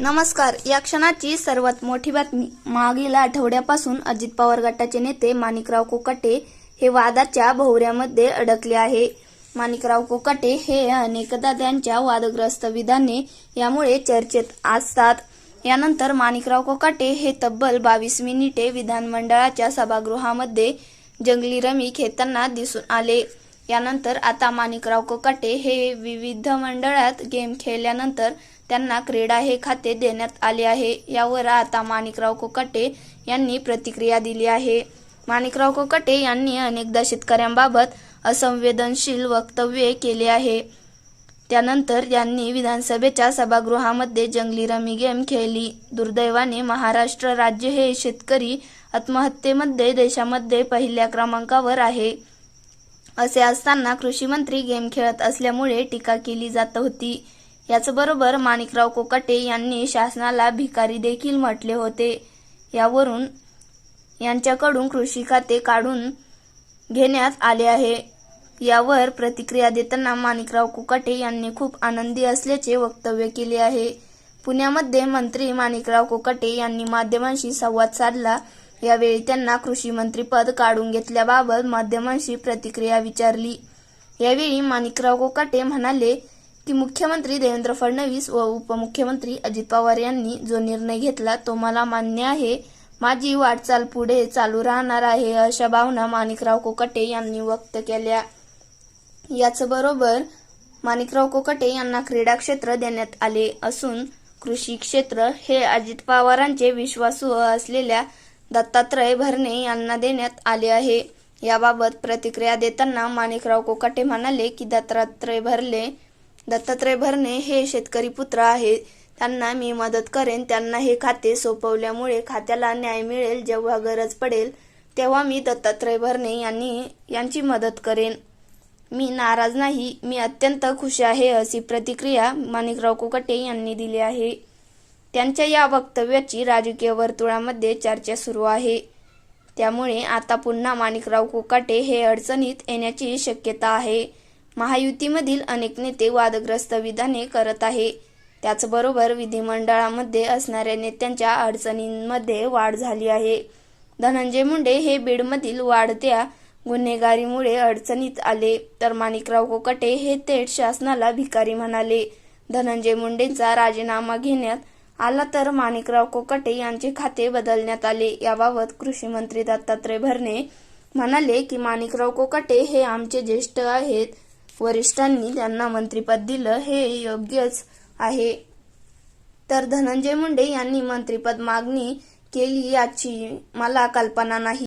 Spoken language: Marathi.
नमस्कार. या क्षणाची सर्वात मोठी बातमी. मागील आठवड्यापासून अजित पवार गटाचे नेते माणिकराव कोकाटे हे वादाच्या भोवऱ्यामध्ये अडकले आहे. माणिकराव कोकाटे हे अनेकदा त्यांच्या वादग्रस्त विधाने यामुळे चर्चेत असतात. यानंतर माणिकराव कोकाटे हे तब्बल बावीस मिनिटे विधानमंडळाच्या सभागृहामध्ये जंगली रमी खेळताना दिसून आले. यानंतर आता माणिकराव कोकाटे हे विविध मंडळात गेम खेळल्यानंतर त्यांना क्रीडा हे खाते देण्यात आले आहे. यावर आता माणिकराव कोकाटे यांनी प्रतिक्रिया दिली आहे. माणिकराव कोकाटे यांनी अनेकदा शेतकऱ्यांबाबत असंवेदनशील वक्तव्ये केले आहे. त्यानंतर यांनी विधानसभेच्या सभागृहामध्ये जंगली रमी गेम खेळली. दुर्दैवाने महाराष्ट्र राज्य हे शेतकरी आत्महत्येमध्ये देशामध्ये पहिल्या क्रमांकावर आहे. असे असताना कृषीमंत्री गेम खेळत असल्यामुळे टीका केली जात होती. याचबरोबर माणिकराव कोकाटे यांनी शासनाला भिकारी देखील म्हटले होते. यावरून यांच्याकडून कृषी खाते काढून घेण्यात आले आहे. यावर प्रतिक्रिया देताना माणिकराव कुकाटे यांनी खूप आनंदी असल्याचे वक्तव्य केले आहे. पुण्यामध्ये मंत्री माणिकराव कोकाटे यांनी माध्यमांशी संवाद साधला. यावेळी त्यांना कृषी मंत्रीपद काढून घेतल्याबाबत माध्यमांशी प्रतिक्रिया विचारली. यावेळी माणिकराव कोकाटे म्हणाले की मुख्यमंत्री देवेंद्र फडणवीस व उपमुख्यमंत्री अजित पवार यांनी जो निर्णय घेतला तो मला मान्य आहे. माझी वाटचाल पुढे चालू राहणार आहे अशा भावना माणिकराव कोकाटे यांनी व्यक्त केल्या. याचबरोबर माणिकराव कोकाटे यांना क्रीडा क्षेत्र देण्यात आले असून कृषी क्षेत्र हे अजित पवारांचे विश्वासू असलेल्या दत्तात्रय भरणे यांना देण्यात आले आहे. याबाबत प्रतिक्रिया देताना माणिकराव कोकाटे म्हणाले की दत्तात्रय भरले दत्तात्रय भरणे हे शेतकरी पुत्र आहे. त्यांना मी मदत करेन. त्यांना हे खाते सोपवल्यामुळे खात्याला न्याय मिळेल. जेव्हा गरज पडेल तेव्हा मी दत्तात्रय भरणे यांनी यांची मदत करेन. मी नाराज नाही. मी अत्यंत खुश आहे अशी प्रतिक्रिया माणिकराव कोकाटे यांनी दिली आहे. त्यांच्या या वक्तव्याची राजकीय वर्तुळामध्ये चर्चा सुरू आहे. त्यामुळे आता पुन्हा माणिकराव कोकाटे हे अडचणीत येण्याची शक्यता आहे. महायुतीमधील अनेक नेते वादग्रस्त विधाने करत आहे. त्याचबरोबर विधिमंडळामध्ये असणाऱ्या नेत्यांच्या अडचणींमध्ये वाढ झाली आहे. धनंजय मुंडे हे बीडमधील वाढत्या गुन्हेगारीमुळे अडचणीत आले. तर माणिकराव कोकाटे हे थेट शासनाला भिकारी म्हणाले. धनंजय मुंडेंचा राजीनामा घेण्यात आला तर माणिकराव कोकाटे यांचे खाते बदलण्यात आले. याबाबत कृषी मंत्री दत्तात्रय भरणे म्हणाले की माणिकराव कोकाटे हे आमचे ज्येष्ठ आहेत. वरिष्ठांनी त्यांना मंत्रिपद दिलं. हे योग्यच आहे. तर धनंजय मुंडे यांनी मंत्रिपद मागणी केली याची मला कल्पना नाही.